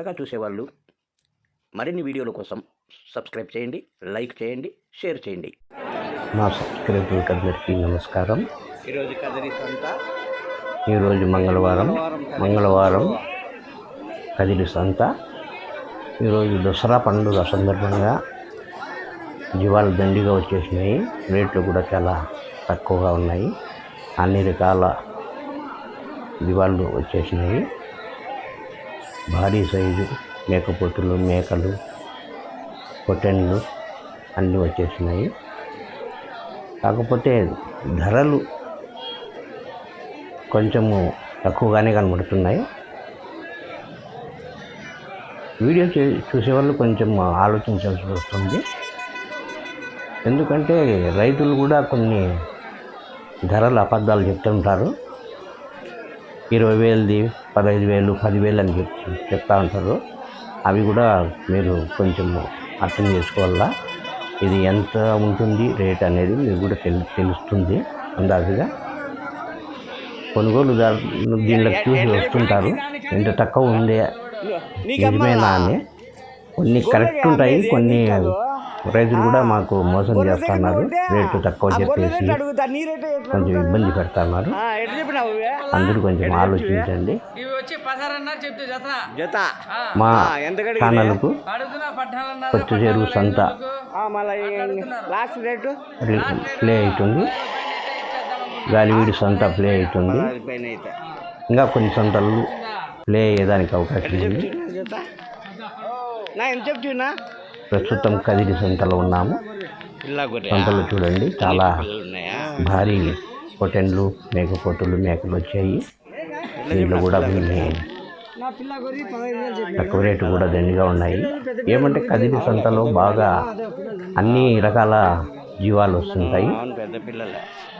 కొత్తగా చూసేవాళ్ళు మరిన్ని వీడియోల కోసం సబ్స్క్రైబ్ చేయండి లైక్ చేయండి షేర్ చేయండి. మా సబ్స్క్రైబర్లకు అందరికీ నమస్కారం. ఈరోజు కదిరి సంత. ఈరోజు మంగళవారం. మంగళవారం కదిలి సంత. ఈరోజు దసరా పండుగ సందర్భంగా జీవాలు దండిగా వచ్చేసినాయి. రేట్లు కూడా చాలా తక్కువగా ఉన్నాయి. అన్ని రకాల జీవాలు వచ్చేసినాయి. భారీ సైజు మేకపోతులు మేకలు పొట్టెన్లు అన్నీ వచ్చేసినాయి. కాకపోతే ధరలు కొంచెము తక్కువగానే కనబడుతున్నాయి. వీడియో చూసే చూసేవాళ్ళు కొంచెం ఆలోచించాల్సి వస్తుంది. ఎందుకంటే రైతులు కూడా కొన్ని ధరలు అబద్ధాలు చెప్తుంటారు. ఇరవై వేలది పదహైదు వేలు పదివేలు అని చెప్ చెప్తా ఉంటారు అవి కూడా మీరు కొంచెం అర్థం చేసుకోవాలా ఇది ఎంత ఉంటుంది రేట్ అనేది మీకు కూడా తెలు తెలుస్తుంది అందాజుగా కొనుగోలుదారులు దీనిలోకి చూసి వస్తుంటారు ఇంత తక్కువ ఉందే నిజమేనా అని కొన్ని కరెక్ట్ ఉంటాయి కొన్ని రైతులు కూడా మాకు మోసం చేస్తున్నారు రేట్లు తక్కువ చెప్పేసి కొంచెం ఇబ్బంది పెడుతున్నారు అందరూ కొంచెం ఆలోచించండి. ఇవి వచ్చి పదహారన్నారు చెప్తే జత. జత. మా ఎంత ఛానల్కు కొత్త చెరువు సంత. రేటు? ప్లే అవుతుంది గాలివీడి సంత ప్లే అవుతుంది ఇంకా కొన్ని సంతలు ప్లే అయ్యేదానికి అవకాశం ఉంది. నా ఎంత చెప్తున్నా? ప్రస్తుతం కదిరి సంతలో ఉన్నాము. సంతలో చూడండి చాలా ఉన్నాయా భారీ పొటెన్లు మేకపోతులు మేకలు వచ్చాయి. వీళ్ళు కూడా తక్కువ రేటు కూడా దండిగా ఉన్నాయి. ఏమంటే కదిరి సంతలో బాగా అన్ని రకాల జీవాలు వస్తుంటాయి.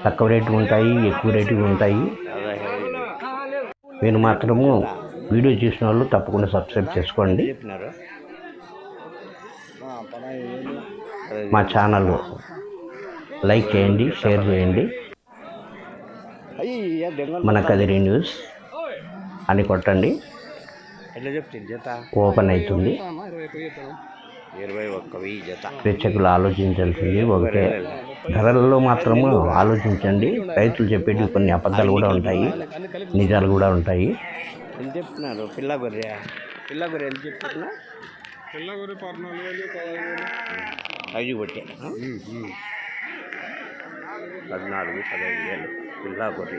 తక్కువ రేటు ఉంటాయి ఎక్కువ రేటు ఉంటాయి. మీరు మాత్రము వీడియో చూసిన వాళ్ళు తప్పకుండా సబ్స్క్రైబ్ చేసుకోండి. మా ఛానల్ లైక్ చేయండి షేర్ చేయండి. మన కదిరి న్యూస్ అని కొట్టండి. ఓపెన్ అవుతుంది. ప్రేక్షకులు ఆలోచించాల్సింది ఒకటే. ధరలలో మాత్రము ఆలోచించండి. రైతులు చెప్పేటి కొన్ని అబద్ధాలు కూడా ఉంటాయి. నిజాలు కూడా ఉంటాయి. ఎంత చెప్తున్నారు? పిల్ల గొర్రె. పిల్ల గొర్రె ఎంత చెప్తున్నా? ఐదు కొట్టే. పద్నాలుగు పదహైదు వేలు పిల్ల గొర్రె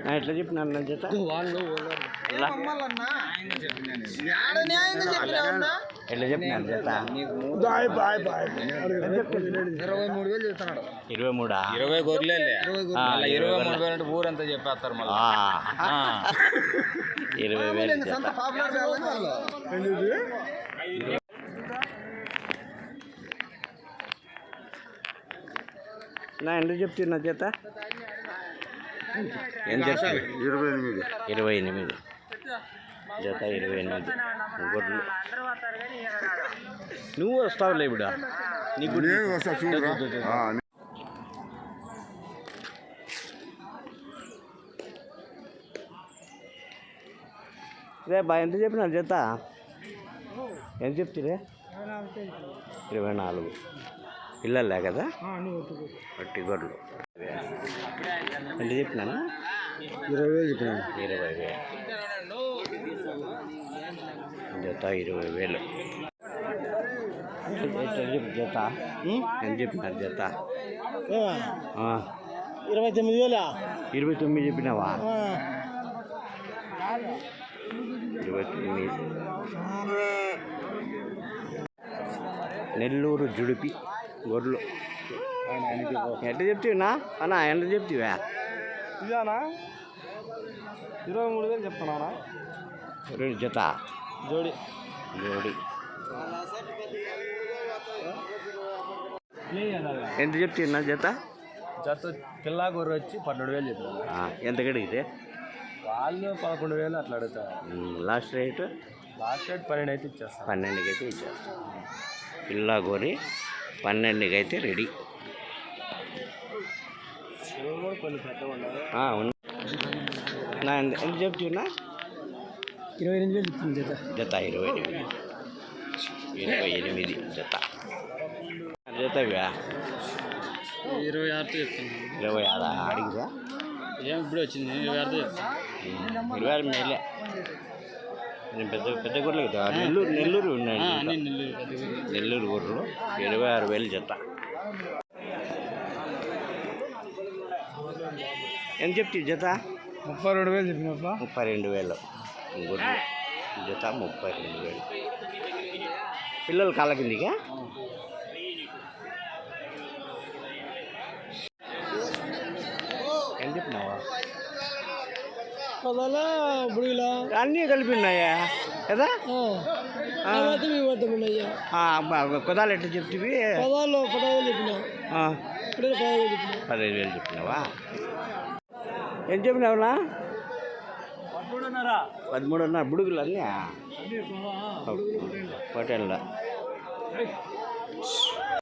ఆ, ఎట్లా చెప్పినారు నా జత? ఎలా? ఎట్లా చెప్పినారు జత ఇరవై మూడా? ఇరవై గొర్రెలే ఇరవై మూడు వేలు అంటే ఊరంతా చెప్పేస్తారు మళ్ళీ. ఇరవై వేలు నా ఎందుకు చెప్తున్నా జత ఎంత ఇరవై ఎనిమిది. ఇరవై ఎనిమిది. జత ఇరవై ఎనిమిది. గొడ్లు నువ్వు వస్తావులే ఇప్పుడు నీకు రే. బా ఎంత చెప్పినారు జత? ఎంత చెప్తిరే? ఇరవై నాలుగు. పిల్లలే కదా? పట్టి గొడ్లు. ఎంత చెప్పినాను? ఇరవై వేలు చెప్పినాను. ఇరవై వేలు. జత ఇరవై వేలు. జత? ఎంత చెప్పినారు జత. ఇరవై తొమ్మిది వేల? ఇరవై తొమ్మిది చెప్పినావా? ఇరవై తొమ్మిది. నెల్లూరు జుడిపి గొర్రెలు. ఎట్లా చెప్తావునా అన్నా ఎంత చెప్తావా? ఇదానా? ఇరవై మూడు వేలు చెప్తున్నానా? రెండు జత. జోడి. జోడి. ఎంత చెప్తున్నా జత? జత పిల్లా గొర్రె వచ్చి పన్నెండు వేలు చెప్పినాను ఆ, ఎంత కడిగితే వాళ్ళు పదకొండు వేలు అట్లా అడుగుతారు. Last rate? లాస్ట్ రేట్ పన్నెండు అయితే ఇచ్చేస్తాను పన్నెండుకి అయితే ఇచ్చేస్తాం పిల్ల గోరి పన్నెండుకి అయితే రెడీ కొన్ని పెద్దగా ఉన్నాయి ఎంత చెప్తున్నా ఇరవై ఎనిమిది వేలు చెప్తుంది జత జత ఇరవై ఎనిమిది. ఇరవై ఎనిమిది జత. జతవ్యా ఇరవై ఆరుతో చెప్తాను ఇరవై ఆరు? అడిగిరా ఏం ఇప్పుడే వచ్చింది? ఇరవై ఆరుతో చెప్తాను ఇరవై ఆరు మేలే. నేను పెద్ద పెద్ద గొర్రెలు కదా? నెల్లూరు నెల్లూరు ఉన్నాయి. నెల్లూరు గొర్రెలు. ఇరవై ఆరు వేలు జత. ఎంత చెప్తే జత? ముప్పై రెండు వేలు చెప్పినప్ప ముప్పై రెండు వేలు. గొర్రెలు జత ముప్పై రెండు వేలు. పిల్లలు కాళ్ళ కిందిగా ఎంత చెప్పినావా? అన్నీ కలిపి ఉన్నాయా కదా కుదాలు ఎట్లా చెప్తివి పదహైదు వేలు చెప్పినావా? ఎంత చెప్పినావునా? ಹದಿಮೂರನ್ನರ ಹದಿಮೂರನ್ನ ಬಿಡುಗಿಲ್ಲ ಅಲ್ಲಿ ಹೋಟೆಲ್ಲ